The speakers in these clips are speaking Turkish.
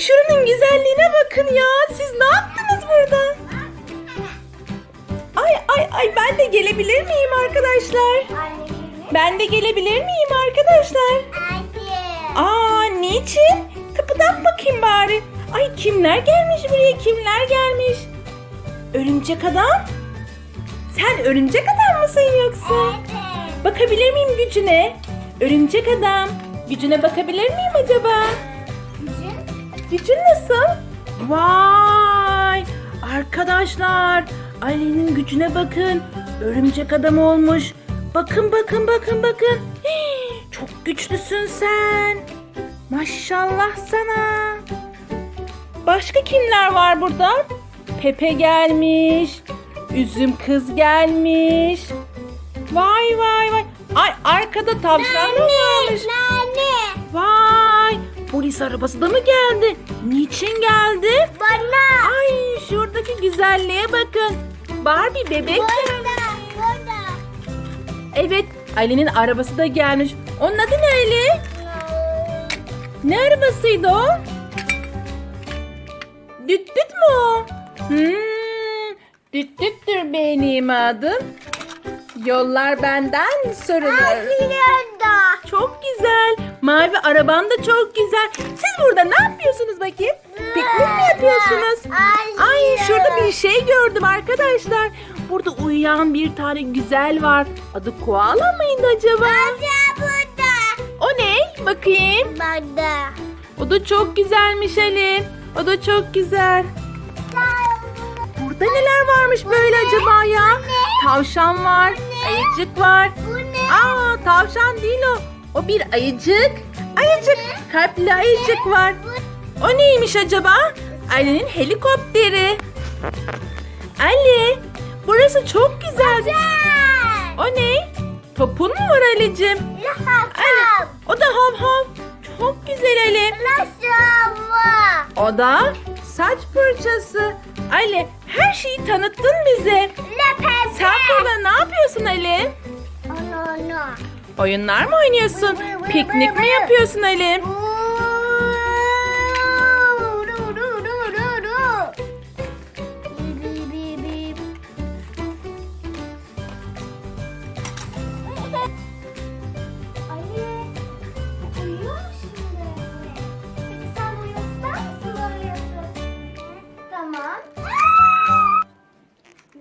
Şunun güzelliğine bakın ya. Siz ne yaptınız burada? Ay ay ay ben de gelebilir miyim arkadaşlar? Ben de gelebilir miyim arkadaşlar? Aa niçin? Kapıdan bakayım bari. Ay kimler gelmiş buraya kimler gelmiş? Örümcek adam? Sen örümcek adam mısın yoksa? Bakabilir miyim gücüne? Örümcek adam. Gücüne bakabilir miyim acaba? Vay! Arkadaşlar, Ali'nin gücüne bakın. Örümcek adam olmuş. Bakın bakın bakın bakın. Hii, çok güçlüsün sen. Maşallah sana. Başka kimler var burada? Pepe gelmiş. Üzüm kız gelmiş. Vay vay vay. Ay arkada tavşan mı varmış? Vay! Polis arabası da mı geldi? Niçin geldi? Bana. Ay şuradaki güzelliğe bakın. Barbie bebek geldi. Evet Ali'nin arabası da gelmiş. Onun adı ne Ali? Ne arabasıydı o? Düt düt mü o? Hmm, düt düttür benim adım. Yollar benden sorulur. Çok güzel. Mavi araban da çok güzel. Siz burada ne yapıyorsunuz bakayım? Piknik mi yapıyorsunuz? Ay şurada bir şey gördüm arkadaşlar. Burada uyuyan bir tane güzel var. Adı koala mıydı acaba? O ne? Bakayım. O da çok güzelmiş Ali. O da çok güzel. Burada neler varmış böyle acaba ya? Tavşan var, ayıcık var. Aa tavşan değil o. O bir ayıcık. Ayıcık. Kalpli ayıcık var. O neymiş acaba? Ali'nin helikopteri. Ali, burası çok güzel. O ne? Topun mu var Ali'cim? Ali, o da hav hav. Çok güzel Ali. O da saç fırçası. Ali, her şeyi tanıttın bize. Sen burada ne yapıyorsun Ali? Oyunlar mı oynuyorsun? Piknik mi yapıyorsun Ali?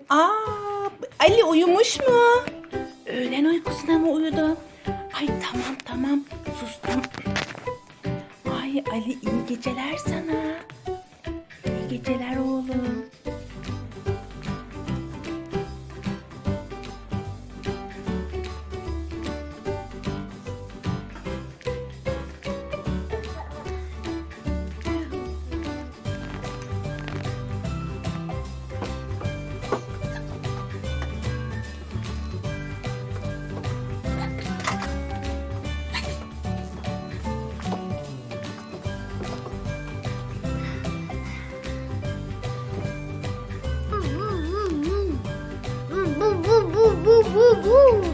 Aa, Ali uyumuş mu? Öğlen uykusuna mı uyudu? Ay tamam tamam sustum. Ay Ali iyi geceler sana. İyi geceler oğlum. Ooh.